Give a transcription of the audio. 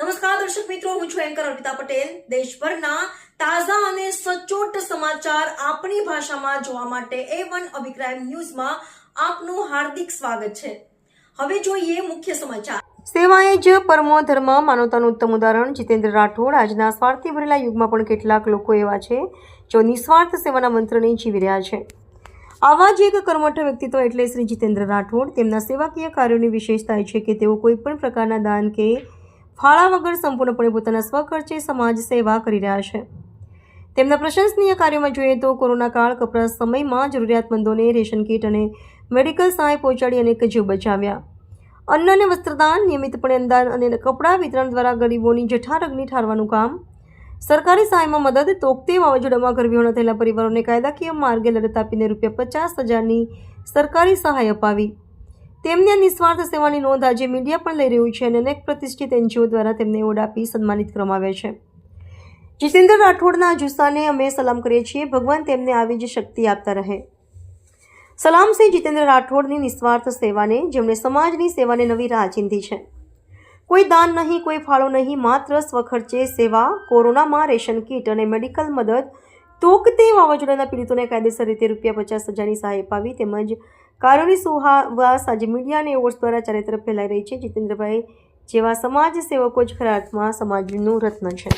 નમસ્કાર, દર્શક મિત્રો, હું છું એન્કર અર્પિતા પટેલ. દેશભરના તાજા અને સચોટ સમાચાર આપણી ભાષામાં જોવા માટે એ વન અભિપ્રાય ન્યૂઝમાં આપનું હાર્દિક સ્વાગત છે. હવે જોઈએ મુખ્ય સમાચાર. સેવાએ જ પરમો ધર્મ માનવતાનું ઉત્તમ ઉદાહરણ. જીતેન્દ્ર રાઠોડ આજના સ્વાર્થી ભરેલા યુગમાં પણ કેટલાક લોકો એવા છે જો નિસ્વાર્થ સેવાના મંત્રને જીવી રહ્યા છે. આવા જ એક કર્મઠ વ્યક્તિત્વ એટલે શ્રી જીતેન્દ્ર રાઠોડ. તેમના સેવાકીય કાર્યોની વિશેષતા છે કે તેઓ કોઈપણ પ્રકારના દાન કે ફાળા વગર સંપૂર્ણપણે પોતાના સ્વખર્ચે સમાજ સેવા કરી રહ્યા છે. તેમના પ્રશંસનીય કાર્યોમાં જોઈએ તો કોરોના કાળ કપરા સમયમાં જરૂરિયાતમંદોને રેશન કીટ અને મેડિકલ સહાય પહોંચાડી અનેક જીવ બચાવ્યા. અન્ન અને વસ્ત્રદાન, નિયમિતપણે અંદાન અને કપડાં વિતરણ દ્વારા ગરીબોની જઠારગ્નિ ઠારવાનું કામ. સરકારી સહાયમાં મદદ તોકતે વાવાઝોડામાં ગરબીઓના થયેલા પરિવારોને કાયદાકીય માર્ગે લડત આપીને રૂપિયા પચાસ હજારની સરકારી સહાય અપાવી. તેમની નિસ્વાર્થ સેવાની નોંધ આજે મીડિયા પણ લઈ રહ્યું છે અને અનેક પ્રતિષ્ઠિત એનજીઓ દ્વારા તેમને એવોર્ડ આપી સન્માનિત કરવામાં આવ્યા છે. જીતેન્દ્ર રાઠોડના જુસ્સાને અમે સલામ કરીએ છીએ. ભગવાન તેમને આવી જ શક્તિ આપતા રહે. સલામ છે જીતેન્દ્ર રાઠોડની નિસ્વાર્થ સેવાને જેમણે સમાજની સેવાને નવી રાહ ચીંધી છે. કોઈ દાન નહીં, કોઈ ફાળો નહીં, માત્ર સ્વખર્ચે સેવા, કોરોનામાં રેશન કીટ અને મેડિકલ મદદ, તોકતે વાવાઝોડાના પીડિતોને કાયદેસર રીતે રૂપિયા પચાસ હજારની સહાય અપાવી તેમજ કાર્યોની સુહાવાસ આજે મીડિયા અને એવોર્ડ્સ દ્વારા ચારે ફેલાઈ રહી છે. જીતેન્દ્રભાઈ જેવા સમાજ સેવકો જ ખરા અર્થમાં સમાજનું રત્ન છે.